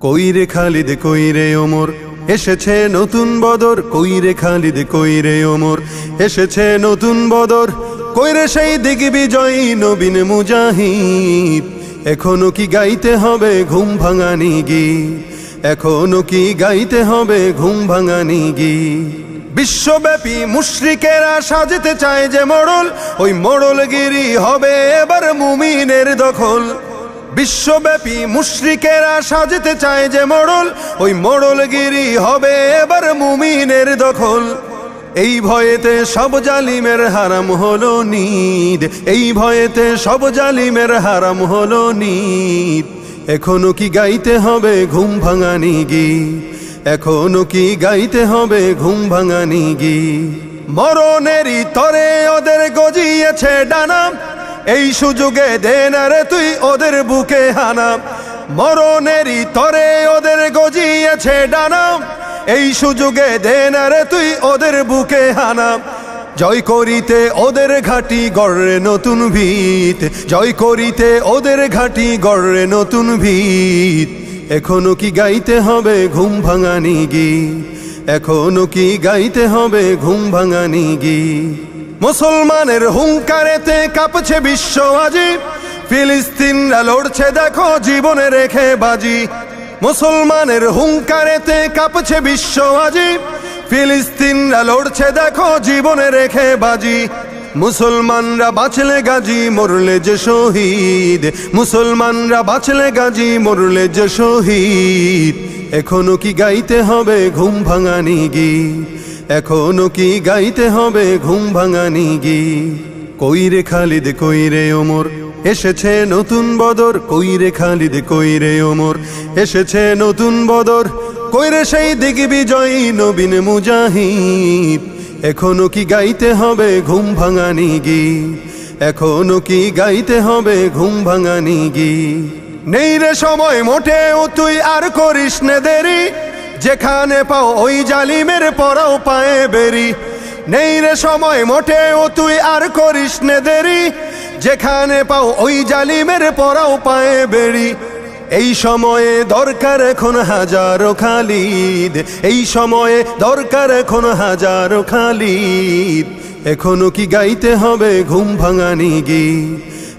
কইরে খালিদ, কইরে ওমর। এসেছে নতুন বদর, কইরে খালিদ, কইরে ওমর। এসেছে নতুন বদর, কইরে সেই দিগ বিজয়ী নবীন মুজাহিদ। এখনও কি গাইতে হবে ঘুম ভাঙানি গি এখনও কি গাইতে হবে ঘুম ভাঙানি গি বিশ্বব্যাপী মুশরিকেরা সাজতে চায় যে মোড়ল ওই মোড়লগিরি হবে এবার মুমিনের দখল। বিশ্বব্যাপী মুশরিকেরা সাজতে চায় যে মোড়ল, ওই মোড়লগিরি হবে এবার মুমিনের দখল। এই ভয়েতে সব জালিমের হারাম হলো নিদ, এই ভয়েতে সব জালিমের হারাম হলো নিদ। এখনও কি গাইতে হবে ঘুম ভাঙানি গি? এখনও কি গাইতে হবে ঘুম ভাঙানি গি? মরণেরই তরে ওদের গজিয়েছে ডানা এই সুযোগে দে না তুই ওদের বুকে হানা। মরণেরই তরে ওদের গজিয়েছে ডানা। এই সুযোগে দে না রে তুই ওদের বুকে হানা। জয় করিতে ওদের ঘাটি গড়ে নতুন ভিত। জয় করিতে ওদের ঘাটি গড়ে নতুন ভিত। এখনও কি গাইতে হবে ঘুম ভাঙানি গি এখনও কি গাইতে হবে ঘুম ভাঙানি গীত? মুসলমানের হুঙ্কারেতে কাঁপছে বিশ্ব আজি। ফিলিস্তিনরা লড়ছে দেখো জীবনে রেখে বাজি। মুসলমানের হুঙ্কারেতে কাঁপছে বিশ্ব আজি। ফিলিস্তিনরা লড়ছে দেখো জীবনে রেখে বাজি। মুসলমানরা বাঁচলে গাজী, মরলে যে শহীদ। মুসলমানরা বাঁচলে গাজী, মরলে যে শহীদ। এখনও কি গাইতে হবে ঘুম ভাঙানি গীত? এখনও কি গাইতে হবে ঘুম ভাঙানি গীত? কইরে খালিদ কইরে ওমর? এসেছে নতুন বদর কইরে খালিদ কইরে ওমর? এসেছে নতুন বদর কইরে সেই দিগ বিজয়ী নবীন মুজাহিদ? এখনও কি গাইতে হবে ঘুম ভাঙানি গি এখনও কি গাইতে হবে ঘুম ভাঙানি গি নেই রে সময়, মোটেও তুই আর করিস নে দেরি। যেখানে পাও ওই জালিমের পরাও পায়ে বেরি। নেই রে সময় মোটে মোটেও তুই আর করিস নে দেরি। যেখানে পাও ওই জালিমের পরাও পায়ে বেরি। এই সময়ে দরকার এখন হাজারো খালিদ। এই সময়ে দরকার এখন হাজারো খালিদ। এখনও কি গাইতে হবে ঘুম ভাঙানি গি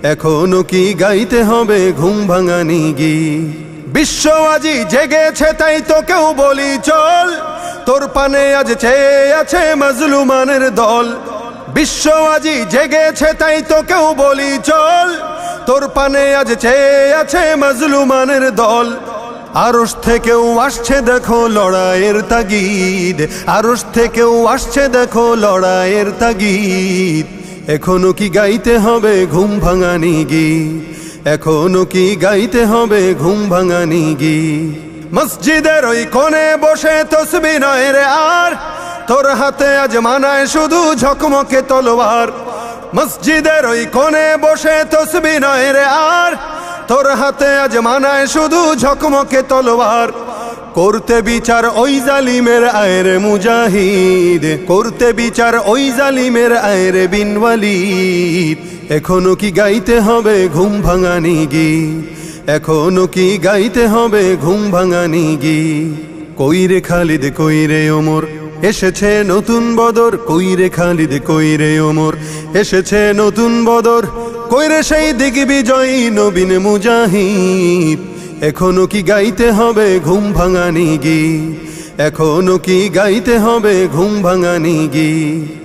এখনও কি গাইতে হবে ঘুম ভাঙানি গীত? বিশ্ব আজি জেগেছে, তাই তো কেউ বলি চল। তোর পানে আজ চেয়ে আছে মাজলুমানের দল। বিশ্ব আজি জেগেছে, তাই তো কেউ বলি চল। তোর পানে আজ চেয়ে আছে মাজলুমানের দল। আরস থেকেও আসছে, দেখো লড়াইয়ের তাগিদ। আরস থেকেও আসছে, দেখো লড়াইয়ের তাগিদ। এখনও কি গাইতে হবে ঘুম ভাঙানি গীত? এখনও কি গাইতে হবে ঘুম ভাঙানি গি মসজিদের ওই কোণে বসে তসবি নয় রে আর। তোর হাতে আজ মানায় শুধু ঝকমকে তলোয়ার। মসজিদের ওই কোণে বসে তসবি নয় রে আর। তোর হাতে আজ মানায় শুধু ঝকমকে তলোয়ার। করতে বিচার ওই জালিমের আয়ের মুজাহিদ। করতে বিচার ওই জালিমের আয়ের বিনওয়ালিদ এখনও কি গাইতে হবে ঘুম ভাঙানি গি? এখনও কি গাইতে হবে ঘুম ভাঙানি গীত কইরে খালিদ কইরে ওমর? এসেছে নতুন বদর কইরে খালিদ কইরে ওমর? এসেছে নতুন বদর কইরে সেই দিগ বিজয়ী নবীন মুজাহিদ? এখনও কি গাইতে হবে ঘুম ভাঙানি গি? এখনও কি গাইতে হবে ঘুম ভাঙানি গীত